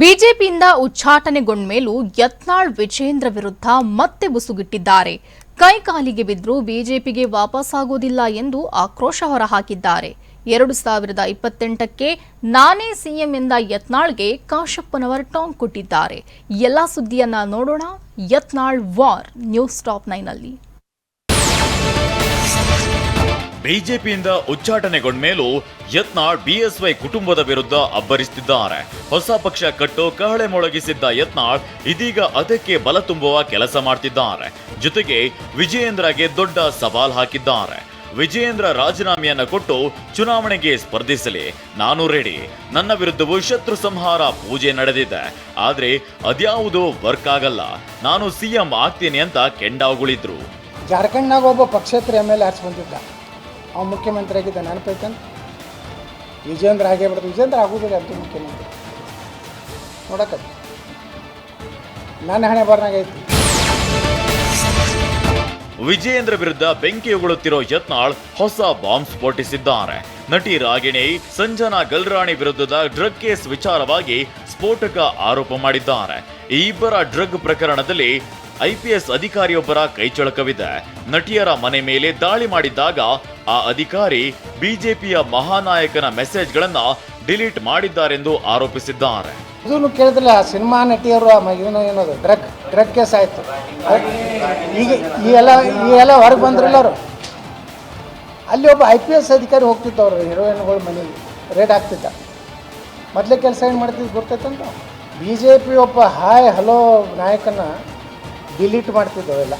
ಬಿಜೆಪಿಯಿಂದ ಉಚ್ಚಾಟನೆಗೊಂಡ್ಮೇಲೂ ಯತ್ನಾಳ್ ವಿಜೇಂದ್ರ ವಿರುದ್ಧ ಮತ್ತೆ ಬುಸುಗಿಟ್ಟಿದ್ದಾರೆ. ಕೈಕಾಲಿಗೆ ಬಿದ್ದರೂ ಬಿಜೆಪಿಗೆ ವಾಪಸ್ಸಾಗೋದಿಲ್ಲ ಎಂದು ಆಕ್ರೋಶ ಹೊರಹಾಕಿದ್ದಾರೆ. ಎರಡು ಸಾವಿರದ ಇಪ್ಪತ್ತೆಂಟಕ್ಕೆ ನಾನೇ ಸಿಎಂ ಎಂದ ಯತ್ನಾಳ್ಗೆ ಕಾಶಪ್ಪನವರ್ ಟಾಂಗ್ ಕೊಟ್ಟಿದ್ದಾರೆ. ಎಲ್ಲ ಸುದ್ದಿಯನ್ನ ನೋಡೋಣ. ಯತ್ನಾಳ್ ವಾರ್, ನ್ಯೂಸ್ ಟಾಪ್ ನೈನಲ್ಲಿ ಬಿಜೆಪಿಯಿಂದ ಉಚ್ಚಾಟನೆಗೊಂಡ್ಮೇಲೂ ಯತ್ನಾಳ್ ಬಿಎಸ್ವೈ ಕುಟುಂಬದ ವಿರುದ್ಧ ಅಬ್ಬರಿಸುತ್ತಿದ್ದಾರೆ. ಹೊಸ ಪಕ್ಷ ಕಟ್ಟು ಕಹಳೆ ಮೊಳಗಿಸಿದ್ದ ಯತ್ನಾಳ್ ಇದೀಗ ಅದಕ್ಕೆ ಬಲ ತುಂಬುವ ಕೆಲಸ ಮಾಡ್ತಿದ್ದಾರೆ. ಜೊತೆಗೆ ವಿಜಯೇಂದ್ರಗೆ ದೊಡ್ಡ ಸವಾಲ್ ಹಾಕಿದ್ದಾರೆ. ವಿಜಯೇಂದ್ರ ರಾಜೀನಾಮೆಯನ್ನ ಕೊಟ್ಟು ಚುನಾವಣೆಗೆ ಸ್ಪರ್ಧಿಸಲಿ. ನಾನು ರೆಡಿ ನನ್ನ ವಿರುದ್ಧವೂ ಶತ್ರು ಸಂಹಾರ ಪೂಜೆ ನಡೆದಿದೆ. ಆದ್ರೆ ಅದ್ಯಾವುದೂ ವರ್ಕ್ ಆಗಲ್ಲ. ನಾನು ಸಿಎಂ ಆಗ್ತೀನಿ ಅಂತ ಕೆಂಡಾವುಗಳಿದ್ರು. ಜಾರ್ಖಂಡ್ನಾಗ ಒಬ್ಬ ಪಕ್ಷೇತರ ಎಂ ಎಲ್ ಎ ಅವ್ನು ಮುಖ್ಯಮಂತ್ರಿ ಆಗಿದ್ದ ನೆನಪೈತಂತ ವಿಜೇಂದ್ರ ಆಗೇ ಬಿಡ್ತು ವಿಜೇಂದ್ರ ಆಗೋದಿಲ್ಲ ಅಂತ ಮುಖ್ಯಮಂತ್ರಿ. ನೋಡಕ್ಕ ನನ್ನ ಹಣೆ ಬರ್ನಾಗ ಐತಿ. ವಿಜಯೇಂದ್ರ ವಿರುದ್ಧ ಬೆಂಕಿ ಉಗುಳುತ್ತಿರೋ ಯತ್ನಾಳ್ ಹೊಸ ಬಾಂಬ್ ಸ್ಫೋಟಿಸಿದ್ದಾರೆ. ನಟಿ ರಾಗಿಣಿ, ಸಂಜನಾ ಗಲ್ರಾಣಿ ವಿರುದ್ಧದ ಡ್ರಗ್ ಕೇಸ್ ವಿಚಾರವಾಗಿ ಸ್ಫೋಟಕ ಆರೋಪ ಮಾಡಿದ್ದಾರೆ. ಈ ಇಬ್ಬರ ಡ್ರಗ್ ಪ್ರಕರಣದಲ್ಲಿ ಐಪಿಎಸ್ ಅಧಿಕಾರಿಯೊಬ್ಬರ ಕೈಚಳಕವಿದೆ ನಟಿಯರ ಮನೆ ಮೇಲೆ ದಾಳಿ ಮಾಡಿದ್ದಾಗ ಆ ಅಧಿಕಾರಿ ಬಿಜೆಪಿಯ ಮಹಾನಾಯಕನ ಮೆಸೇಜ್ಗಳನ್ನ ಡಿಲೀಟ್ ಮಾಡಿದ್ದಾರೆಂದು ಆರೋಪಿಸಿದ್ದಾರೆ. ಇದನ್ನು ಕೇಳಿದ್ರಲ್ಲ ಸಿನಿಮಾ ನಟಿಯರು ಏನದು, ಡ್ರಗ್ ಡ್ರಗ್ ಕೇಸ್ ಆಯಿತು. ಈಗ ಈ ಎಲ್ಲ ಈ ಎಲ್ಲ ಹೊರಗೆ ಅವರು. ಅಲ್ಲಿ ಒಬ್ಬ ಐ ಪಿ ಎಸ್ ಅಧಿಕಾರಿ ಹೋಗ್ತಿದ್ದವ್ರು, ಹೀರೋಯಿನ್ಗಳು ಮನೆಗೆ ರೇಡ್ ಆಗ್ತಿದ್ದ ಮೊದಲೇ ಕೆಲಸ ಏನು ಮಾಡ್ತಿದ್ದು ಗೊತ್ತೈತಂತ ಬಿ ಜೆ ಪಿ ಒಬ್ಬ ಹಾಯ್ ಹಲೋ ನಾಯಕನ ಡಿಲೀಟ್ ಮಾಡ್ತಿದ್ದವೆಲ್ಲ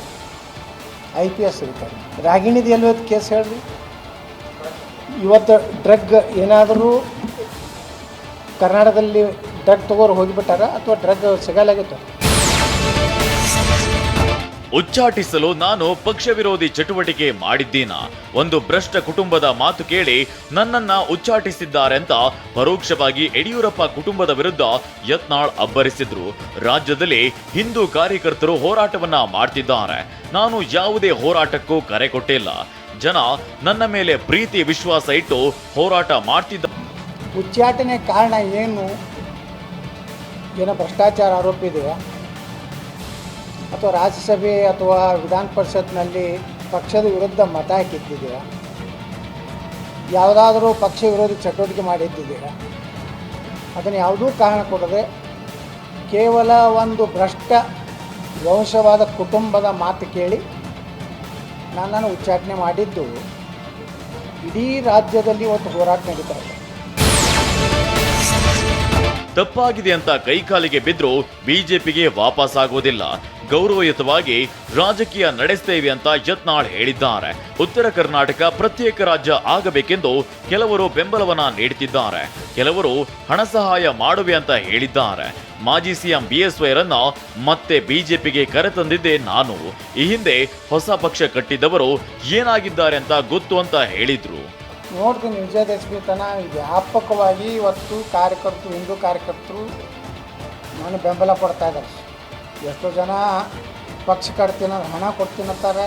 ಐ ಪಿ ಎಸ್ ಇರ್ತಾರೆ ರಾಗಿಣಿದು ಎಲ್ಲಿ ಕೇಸ್ ಹೇಳ್ರಿ? ಇವತ್ತು ಡ್ರಗ್ ಏನಾದರೂ ಕರ್ನಾಟಕದಲ್ಲಿ ಡ್ರಗ್ ತಗೋರು ಹೋಗಿಬಿಟ್ಟಾರ ಅಥವಾ ಡ್ರಗ್ ಸಿಗಲಾಗಿತ್ತು? ಉಚ್ಚಾಟಿಸಲು ನಾನು ಪಕ್ಷ ವಿರೋಧಿ ಚಟುವಟಿಕೆ ಮಾಡಿದ್ದೀನಾ. ಒಂದು ಭ್ರಷ್ಟ ಕುಟುಂಬದ ಮಾತು ಕೇಳಿ ನನ್ನನ್ನ ಉಚ್ಚಾಟಿಸಿದ್ದಾರೆ ಅಂತ ಪರೋಕ್ಷವಾಗಿ ಯಡಿಯೂರಪ್ಪ ಕುಟುಂಬದ ವಿರುದ್ಧ ಯತ್ನಾಳ್ ಅಬ್ಬರಿಸಿದ್ರು. ರಾಜ್ಯದಲ್ಲಿ ಹಿಂದೂ ಕಾರ್ಯಕರ್ತರು ಹೋರಾಟವನ್ನ ಮಾಡ್ತಿದ್ದಾರೆ. ನಾನು ಯಾವುದೇ ಹೋರಾಟಕ್ಕೂ ಕರೆ ಕೊಟ್ಟಿಲ್ಲ. ಜನ ನನ್ನ ಮೇಲೆ ಪ್ರೀತಿ ವಿಶ್ವಾಸ ಇಟ್ಟು ಹೋರಾಟ ಮಾಡ್ತಿದ್ದ ಉಚ್ಚಾಟನೆ ಕಾರಣ ಏನು? ಏನೋ ಭ್ರಷ್ಟಾಚಾರ ಆರೋಪ ಇದೆಯಾ? ಅಥವಾ ರಾಜ್ಯಸಭೆ ಅಥವಾ ವಿಧಾನ ಪರಿಷತ್ನಲ್ಲಿ ಪಕ್ಷದ ವಿರುದ್ಧ ಮತ ಹಾಕಿದ್ದೀರಾ? ಯಾವುದಾದರೂ ಪಕ್ಷ ವಿರೋಧಿ ಚಟುವಟಿಕೆ ಮಾಡಿದ್ದಿದ್ದೀರಾ ಅದನ್ನು ಯಾವುದೂ ಕಾರಣ ಕೊಡದೆ ಕೇವಲ ಒಂದು ಭ್ರಷ್ಟ, ವಂಶವಾದ ಕುಟುಂಬದ ಮಾತು ಕೇಳಿ ನನ್ನನ್ನು ಉಚ್ಚಾಟನೆ ಮಾಡಿದ್ದು ಇಡೀ ರಾಜ್ಯದಲ್ಲಿ ಒಂದು ಹೋರಾಟ ನಡೀತಾ ಇದೆ. ತಪ್ಪಾಗಿದೆ ಅಂತ ಕೈಕಾಲಿಗೆ ಬಿದ್ದರೂ ಬಿಜೆಪಿಗೆ ವಾಪಸ್ ಆಗೋದಿಲ್ಲ ಗೌರವಯುತವಾಗಿ ರಾಜಕೀಯ ನಡೆಸ್ತೇವೆ ಅಂತ ಯತ್ನಾಳ್ ಹೇಳಿದ್ದಾರೆ. ಉತ್ತರ ಕರ್ನಾಟಕ ಪ್ರತ್ಯೇಕ ರಾಜ್ಯ ಆಗಬೇಕೆಂದು ಕೆಲವರು ಬೆಂಬಲವನ್ನ ನೀಡುತ್ತಿದ್ದಾರೆ ಕೆಲವರು ಹಣ ಸಹಾಯ ಮಾಡುವೆ ಅಂತ ಹೇಳಿದ್ದಾರೆ. ಮಾಜಿ ಸಿಎಂ ಬಿಎಸ್ವೈರನ್ನ ಮತ್ತೆ ಬಿಜೆಪಿಗೆ ಕರೆತಂದಿದ್ದೆ ನಾನು. ಈ ಹಿಂದೆ ಹೊಸ ಪಕ್ಷ ಕಟ್ಟಿದ್ದವರು ಏನಾಗಿದ್ದಾರೆ ಅಂತ ಗೊತ್ತು ಅಂತ ಹೇಳಿದ್ರು. ನೋಡ್ತೀನಿ ವಿಜಯದಶಮಿ ತನ. ವ್ಯಾಪಕವಾಗಿ ಇವತ್ತು ಕಾರ್ಯಕರ್ತರು, ಹಿಂದೂ ಕಾರ್ಯಕರ್ತರು ನಾನು ಬೆಂಬಲ ಕೊಡ್ತಾ ಇದ್ದಾರೆ. ಎಷ್ಟೋ ಜನ ಪಕ್ಷ ಕಟ್ತೀನಿ ಹಣ ಕೊಡ್ತೀನಂತಾರೆ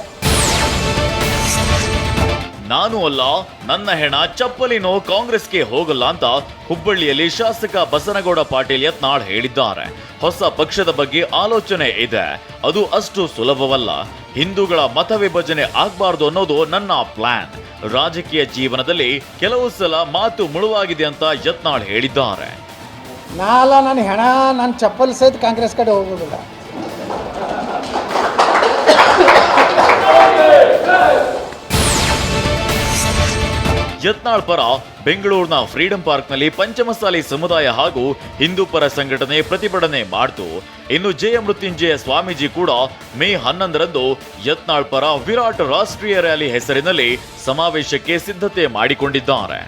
ನಾನು ಅಲ್ಲ, ನನ್ನ ಹೆಣ ಚಪ್ಪಲಿನೋ ಕಾಂಗ್ರೆಸ್ಗೆ ಹೋಗಲ್ಲ ಅಂತ ಹುಬ್ಬಳ್ಳಿಯಲ್ಲಿ ಶಾಸಕ ಬಸನಗೌಡ ಪಾಟೀಲ್ ಯತ್ನಾಳ್ ಹೇಳಿದ್ದಾರೆ. ಹೊಸ ಪಕ್ಷದ ಬಗ್ಗೆ ಆಲೋಚನೆ ಇದೆ. ಅದು ಅಷ್ಟು ಸುಲಭವಲ್ಲ. ಹಿಂದೂಗಳ ಮತ ವಿಭಜನೆ ಆಗ್ಬಾರ್ದು ಅನ್ನೋದು ನನ್ನ ಪ್ಲಾನ್. ರಾಜಕೀಯ ಜೀವನದಲ್ಲಿ ಕೆಲವು ಸಲ ಮಾತು ಮುಳುವಾಗಿದೆ ಅಂತ ಯತ್ನಾಳ್ ಹೇಳಿದ್ದಾರೆ. ನಾಲ ನನ್ನ ಹೆಣ, ನನ್ನ ಚಪ್ಪಲ್ ಸಹಿತ ಕಾಂಗ್ರೆಸ್ ಕಡೆ ಹೋಗೋದಿಲ್ಲ. ಯತ್ನಾಳ್ ಪರ ಬೆಂಗಳೂರಿನ ಫ್ರೀಡಂ ಪಾರ್ಕ್ನಲ್ಲಿ ಪಂಚಮಸಾಲಿ ಸಮುದಾಯ ಹಾಗೂ ಹಿಂದೂ ಪರ ಸಂಘಟನೆ ಪ್ರತಿಭಟನೆ ಮಾಡಿತು. ಇನ್ನು ಜಯ ಮೃತ್ಯುಂಜಯ ಸ್ವಾಮೀಜಿ ಕೂಡ ಮೇ ಹನ್ನೊಂದರಂದು ಯತ್ನಾಳ್ ಪರ ವಿರಾಟ್ ರಾಷ್ಟ್ರೀಯ ರ್ಯಾಲಿ ಹೆಸರಿನಲ್ಲಿ ಸಮಾವೇಶಕ್ಕೆ ಸಿದ್ಧತೆ ಮಾಡಿಕೊಂಡಿದ್ದಾರೆ.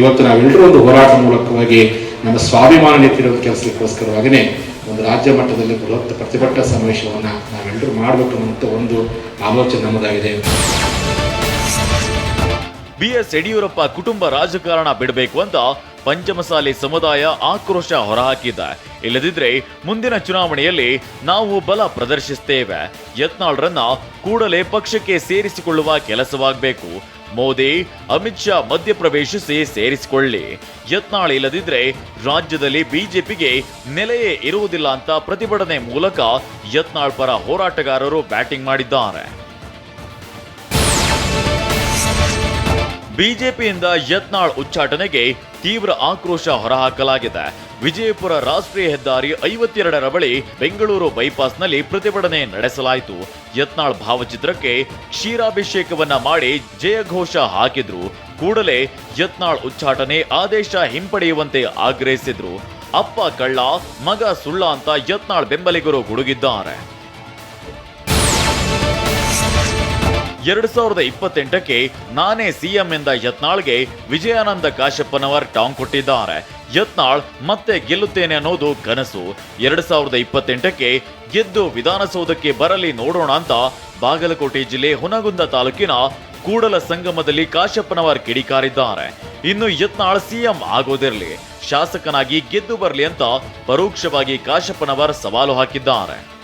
ಇವತ್ತು ನಾವೆಲ್ಲರೂ ಒಂದು ಹೋರಾಟ ಮೂಲಕವಾಗಿ ನಮ್ಮ ಸ್ವಾಭಿಮಾನ ಎತ್ತಿರುವ ಕೆಲಸಕ್ಕೋಸ್ಕರವಾಗಿನೇ ಒಂದು ರಾಜ್ಯ ಮಟ್ಟದಲ್ಲಿ ಬೃಹತ್ ಪ್ರತಿಭಟನಾ ಸಮಾವೇಶವನ್ನು ನಾವೆಲ್ಲರೂ ಮಾಡಬೇಕು ಅನ್ನುವಂಥ ಒಂದು ಆಲೋಚನೆ ನಮ್ಮದಾಗಿದೆ. ಬಿಎಸ್ ಯಡಿಯೂರಪ್ಪ ಕುಟುಂಬ ರಾಜಕಾರಣ ಬಿಡಬೇಕು ಅಂತ ಪಂಚಮಸಾಲಿ ಸಮುದಾಯ ಆಕ್ರೋಶ ಹೊರಹಾಕಿದೆ. ಇಲ್ಲದಿದ್ರೆ ಮುಂದಿನ ಚುನಾವಣೆಯಲ್ಲಿ ನಾವು ಬಲ ಪ್ರದರ್ಶಿಸ್ತೇವೆ. ಯತ್ನಾಳ್ರನ್ನ ಕೂಡಲೇ ಪಕ್ಷಕ್ಕೆ ಸೇರಿಸಿಕೊಳ್ಳುವ ಕೆಲಸವಾಗಬೇಕು. ಮೋದಿ, ಅಮಿತ್ ಶಾ ಮಧ್ಯಪ್ರವೇಶಿಸಿ ಸೇರಿಸಿಕೊಳ್ಳಿ. ಯತ್ನಾಳ್ ಇಲ್ಲದಿದ್ರೆ ರಾಜ್ಯದಲ್ಲಿ ಬಿಜೆಪಿಗೆ ನೆಲೆಯೇ ಇರುವುದಿಲ್ಲ ಅಂತ ಪ್ರತಿಭಟನೆ ಮೂಲಕ ಯತ್ನಾಳ್ ಪರ ಹೋರಾಟಗಾರರು ಬ್ಯಾಟಿಂಗ್ ಮಾಡಿದ್ದಾರೆ. ಬಿಜೆಪಿಯಿಂದ ಯತ್ನಾಳ್ ಉಚ್ಚಾಟನೆಗೆ ತೀವ್ರ ಆಕ್ರೋಶ ಹೊರಹಾಕಲಾಗಿದೆ. ವಿಜಯಪುರ ರಾಷ್ಟ್ರೀಯ ಹೆದ್ದಾರಿ ಐವತ್ತೆರಡರ ಬಳಿ ಬೆಂಗಳೂರು ಬೈಪಾಸ್ನಲ್ಲಿ ಪ್ರತಿಭಟನೆ ನಡೆಸಲಾಯಿತು. ಯತ್ನಾಳ್ ಭಾವಚಿತ್ರಕ್ಕೆ ಕ್ಷೀರಾಭಿಷೇಕವನ್ನ ಮಾಡಿ ಜಯಘೋಷ ಹಾಕಿದ್ರು. ಕೂಡಲೇ ಯತ್ನಾಳ್ ಉಚ್ಚಾಟನೆ ಆದೇಶ ಹಿಂಪಡೆಯುವಂತೆ ಆಗ್ರಹಿಸಿದ್ರು. ಅಪ್ಪ ಕಳ್ಳ, ಮಗ ಸುಳ್ಳ ಅಂತ ಯತ್ನಾಳ್ ಬೆಂಬಲಿಗರು ಗುಡುಗಿದ್ದಾರೆ. ಎರಡು ಸಾವಿರದ ಇಪ್ಪತ್ತೆಂಟಕ್ಕೆ ನಾನೇ ಸಿಎಂ ಎಂದ ಯತ್ನಾಳ್ಗೆ ವಿಜಯಾನಂದ ಕಾಶಪ್ಪನವರ್ ಟಾಂಗ್ ಕೊಟ್ಟಿದ್ದಾರೆ. ಯತ್ನಾಳ್ ಮತ್ತೆ ಗೆಲ್ಲುತ್ತೇನೆ ಅನ್ನೋದು ಕನಸು. ಎರಡು ಸಾವಿರದ ಇಪ್ಪತ್ತೆಂಟಕ್ಕೆ ಗೆದ್ದು ವಿಧಾನಸೌಧಕ್ಕೆ ಬರಲಿ ನೋಡೋಣ ಅಂತ ಬಾಗಲಕೋಟೆ ಜಿಲ್ಲೆ ಹುನಗುಂದ ತಾಲೂಕಿನ ಕೂಡಲ ಸಂಗಮದಲ್ಲಿ ಕಾಶಪ್ಪನವರ್ ಕಿಡಿಕಾರಿದ್ದಾರೆ. ಇನ್ನು ಯತ್ನಾಳ್ ಸಿಎಂ ಆಗೋದಿರಲಿ. ಶಾಸಕನಾಗಿ ಗೆದ್ದು ಬರಲಿ ಅಂತ ಪರೋಕ್ಷವಾಗಿ ಕಾಶಪ್ಪನವರ್ ಸವಾಲು ಹಾಕಿದ್ದಾರೆ.